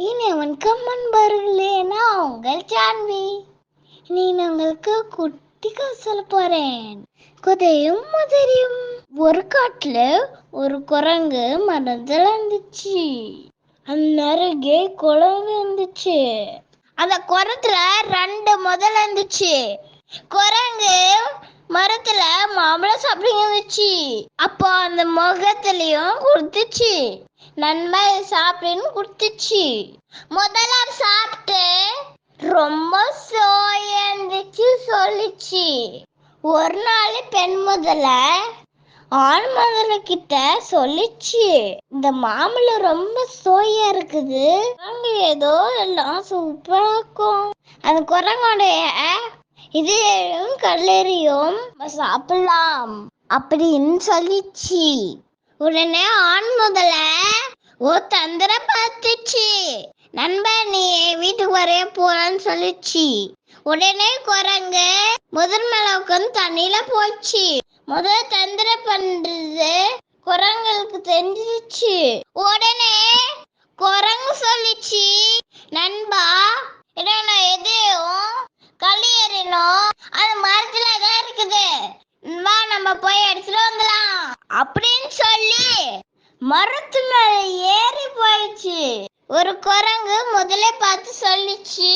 இனிவன் கம்மன் நண்பர்களே நான் உங்கள் சான்வி நீ உங்களுக்கு குட்டி சொல்ல போறேன். குதையும் முதிரியும் ஒரு காட்டுல ஒரு குரங்கு மரத்துல இருந்துச்சு அந்த அருகே குளம் இருந்துச்சு. அந்த குரத்துல ரெண்டு முதல்ல இருந்துச்சு குரங்கு மரத்துல மாம்பழம் சாப்பிடுங்க இருந்துச்சு அப்போ அந்த முகத்துலயும் கொடுத்துச்சு நண்பா சாப்பிடுன்னு கொடுத்துச்சு. முதல்ல சாப்பிட்டு ரொம்ப சோயந்துச்சு இருந்துச்சு சொல்லிச்சு. ஒரு நாள் பெண் முதல்ல ஆண் முதல்ல கிட்ட சொல்லிச்சு இந்த மாம்பழம் ரொம்ப சோயா இருக்குது. குரங்கு ஏதோ எல்லாம் சூப்பரா இருக்கும். அந்த குரங்கோடைய இதையும் கல்லறியும். சாப்பிடலாம். அப்படின்னு சொல்லிச்சு. உடனே ஆண் முதல்ல ஓ தந்திர பார்த்துச்சு. நண்பன் நீ வீட்டுக்கு வரைய போறான்னு சொல்லிச்சு. உடனே குரங்கு முதல் மேல தண்ணியில போச்சு. முதல் தந்திர பண்றது குரங்களுக்கு தெரிஞ்சிச்சு உடனே குரங்கு சொல்லிச்சு நண்பா என்னோட எதையும் களி அது மரத்துல தான் இருக்குது. வா நம்ம போய் எடுத்துட்டு வந்துடலாம். அப்படின்னு சொல்லி மரத்து மேல ஏறி போயிடுச்சு. ஒரு குரங்கு முதல்ல பார்த்து சொல்லிச்சு.